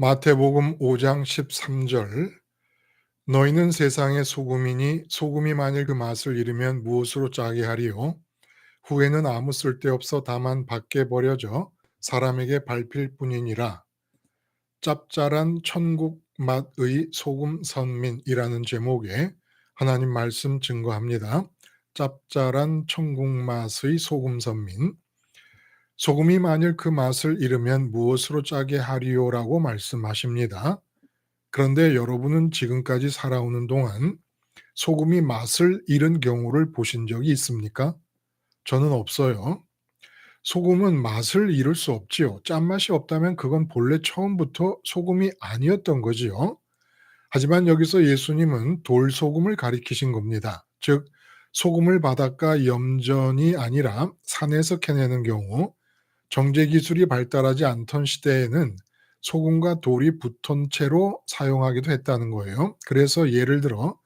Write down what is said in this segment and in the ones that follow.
마태복음 5장 13절 너희는 세상의 소금이니 소금이 만일 그 맛을 잃으면 무엇으로 짜게 하리요? 후에는 아무 쓸데없어 다만 밖에 버려져 사람에게 밟힐 뿐이니라. 짭짤한 천국 맛의 소금 선민이라는 제목에 하나님 말씀 증거합니다. 짭짤한 천국 맛의 소금 선민 소금이 만일 그 맛을 잃으면 무엇으로 짜게 하리요라고 말씀하십니다. 그런데 여러분은 지금까지 살아오는 동안 소금이 맛을 잃은 경우를 보신 적이 있습니까? 저는 없어요. 소금은 맛을 잃을 수 없지요. 짠맛이 없다면 그건 본래 처음부터 소금이 아니었던 거지요. 하지만 여기서 예수님은 돌소금을 가리키신 겁니다. 즉, 소금을 바닷가 염전이 아니라 산에서 캐내는 경우 정제 기술이 발달하지 않던 시대에는 소금과 돌이 붙은 채로 사용하기도 했다는 거예요. 그래서 예를 들어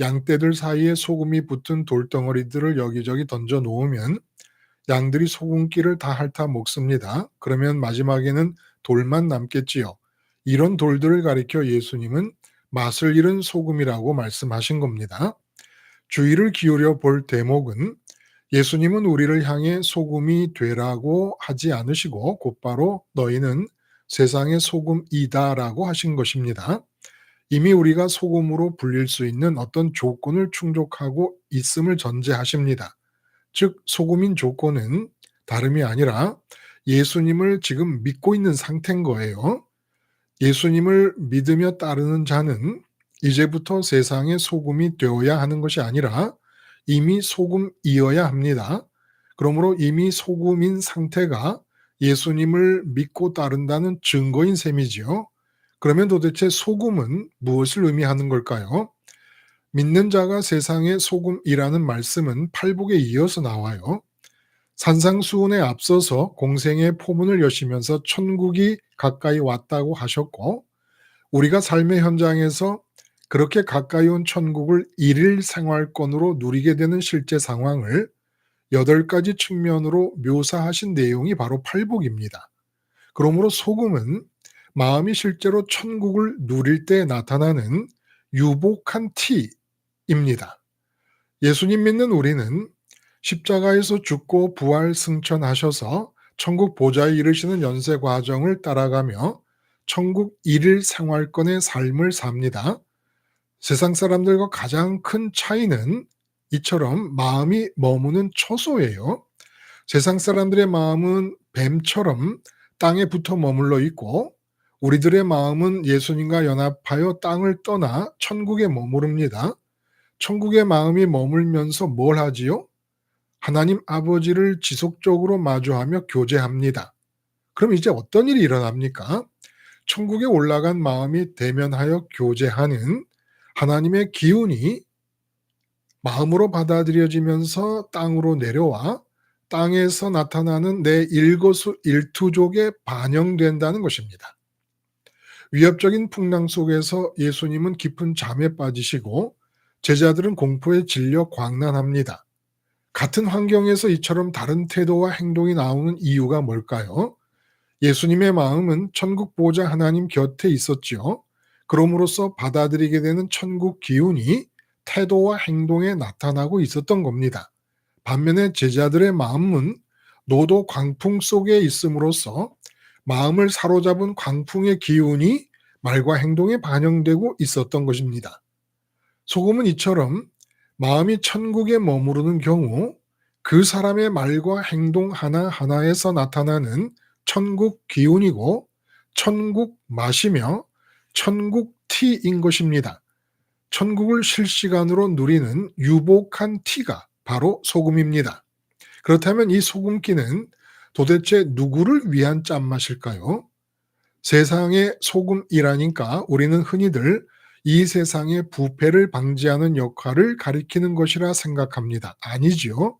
양떼들 사이에 소금이 붙은 돌덩어리들을 여기저기 던져 놓으면 양들이 소금기를 다 핥아 먹습니다. 그러면 마지막에는 돌만 남겠지요. 이런 돌들을 가리켜 예수님은 맛을 잃은 소금이라고 말씀하신 겁니다. 주의를 기울여 볼 대목은 예수님은 우리를 향해 소금이 되라고 하지 않으시고 곧바로 너희는 세상의 소금이다라고 하신 것입니다. 이미 우리가 소금으로 불릴 수 있는 어떤 조건을 충족하고 있음을 전제하십니다. 즉, 소금인 조건은 다름이 아니라 예수님을 지금 믿고 있는 상태인 거예요. 예수님을 믿으며 따르는 자는 이제부터 세상의 소금이 되어야 하는 것이 아니라 이미 소금이어야 합니다. 그러므로 이미 소금인 상태가 예수님을 믿고 따른다는 증거인 셈이지요. 그러면 도대체 소금은 무엇을 의미하는 걸까요? 믿는 자가 세상의 소금이라는 말씀은 팔복에 이어서 나와요. 산상수훈에 앞서서 공생의 포문을 여시면서 천국이 가까이 왔다고 하셨고 우리가 삶의 현장에서 그렇게 가까이 온 천국을 일일 생활권으로 누리게 되는 실제 상황을 여덟 가지 측면으로 묘사하신 내용이 바로 팔복입니다. 그러므로 소금은 마음이 실제로 천국을 누릴 때 나타나는 유복한 티입니다. 예수님 믿는 우리는 십자가에서 죽고 부활 승천하셔서 천국 보좌에 이르시는 연세 과정을 따라가며 천국 일일 생활권의 삶을 삽니다. 세상 사람들과 가장 큰 차이는 이처럼 마음이 머무는 처소예요. 세상 사람들의 마음은 뱀처럼 땅에 붙어 머물러 있고 우리들의 마음은 예수님과 연합하여 땅을 떠나 천국에 머무릅니다. 천국의 마음이 머물면서 뭘 하지요? 하나님 아버지를 지속적으로 마주하며 교제합니다. 그럼 이제 어떤 일이 일어납니까? 천국에 올라간 마음이 대면하여 교제하는 하나님의 기운이 마음으로 받아들여지면서 땅으로 내려와 땅에서 나타나는 내 일거수 일투족에 반영된다는 것입니다. 위협적인 풍랑 속에서 예수님은 깊은 잠에 빠지시고 제자들은 공포에 질려 광난합니다. 같은 환경에서 이처럼 다른 태도와 행동이 나오는 이유가 뭘까요? 예수님의 마음은 천국 보좌 하나님 곁에 있었지요. 그럼으로써 받아들이게 되는 천국 기운이 태도와 행동에 나타나고 있었던 겁니다. 반면에 제자들의 마음은 노도 광풍 속에 있음으로써 마음을 사로잡은 광풍의 기운이 말과 행동에 반영되고 있었던 것입니다. 소금은 이처럼 마음이 천국에 머무르는 경우 그 사람의 말과 행동 하나하나에서 나타나는 천국 기운이고 천국 맛이며 천국 티인 것입니다. 천국을 실시간으로 누리는 유복한 티가 바로 소금입니다. 그렇다면 이 소금기는 도대체 누구를 위한 짠맛일까요? 세상의 소금이라니까 우리는 흔히들 이 세상의 부패를 방지하는 역할을 가리키는 것이라 생각합니다. 아니지요.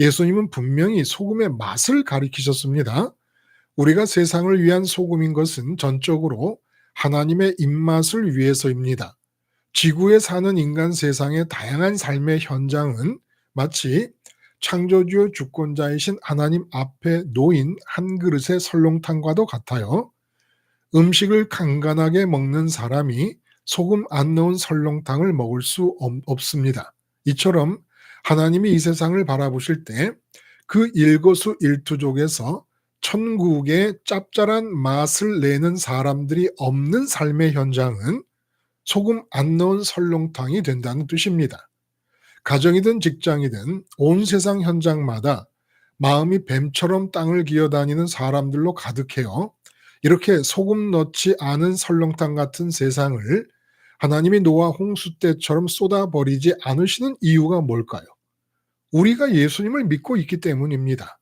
예수님은 분명히 소금의 맛을 가리키셨습니다. 우리가 세상을 위한 소금인 것은 전적으로 하나님의 입맛을 위해서입니다. 지구에 사는 인간 세상의 다양한 삶의 현장은 마치 창조주의 주권자이신 하나님 앞에 놓인 한 그릇의 설렁탕과도 같아요. 음식을 간간하게 먹는 사람이 소금 안 넣은 설렁탕을 먹을 수 없- 없습니다. 이처럼 하나님이 이 세상을 바라보실 때 그 일거수 일투족에서 천국의 짭짤한 맛을 내는 사람들이 없는 삶의 현장은 소금 안 넣은 설렁탕이 된다는 뜻입니다. 가정이든 직장이든 온 세상 현장마다 마음이 뱀처럼 땅을 기어다니는 사람들로 가득해요. 이렇게 소금 넣지 않은 설렁탕 같은 세상을 하나님이 노아 홍수 때처럼 쏟아버리지 않으시는 이유가 뭘까요? 우리가 예수님을 믿고 있기 때문입니다.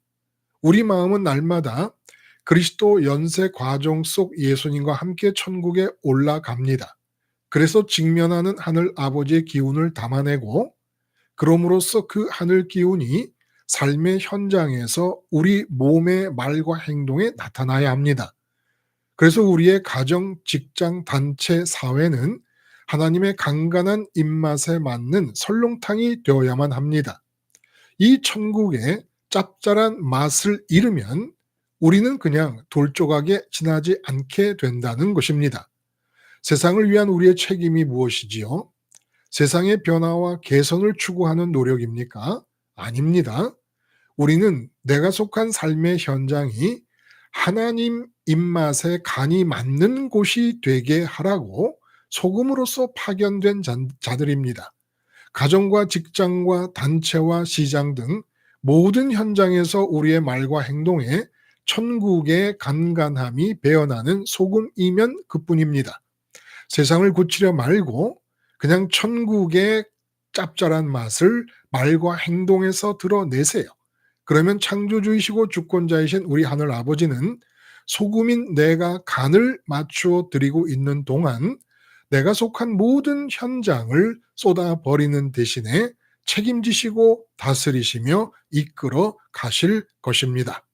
우리 마음은 날마다 그리스도 연세 과정 속 예수님과 함께 천국에 올라갑니다. 그래서 직면하는 하늘 아버지의 기운을 담아내고 그럼으로써 그 하늘 기운이 삶의 현장에서 우리 몸의 말과 행동에 나타나야 합니다. 그래서 우리의 가정, 직장, 단체, 사회는 하나님의 간간한 입맛에 맞는 설렁탕이 되어야만 합니다. 이 천국의 짭짤한 맛을 잃으면 우리는 그냥 돌조각에 지나지 않게 된다는 것입니다. 세상을 위한 우리의 책임이 무엇이지요? 세상의 변화와 개선을 추구하는 노력입니까? 아닙니다. 우리는 내가 속한 삶의 현장이 하나님 입맛에 간이 맞는 곳이 되게 하라고 소금으로서 파견된 자- 자들입니다. 가정과 직장과 단체와 시장 등 모든 현장에서 우리의 말과 행동에 천국의 간간함이 배어나는 소금이면 그뿐입니다. 세상을 고치려 말고 그냥 천국의 짭짤한 맛을 말과 행동에서 드러내세요. 그러면 창조주이시고 주권자이신 우리 하늘 아버지는 소금인 내가 간을 맞추어 드리고 있는 동안 내가 속한 모든 현장을 쏟아버리는 대신에 책임지시고 다스리시며 이끌어 가실 것입니다.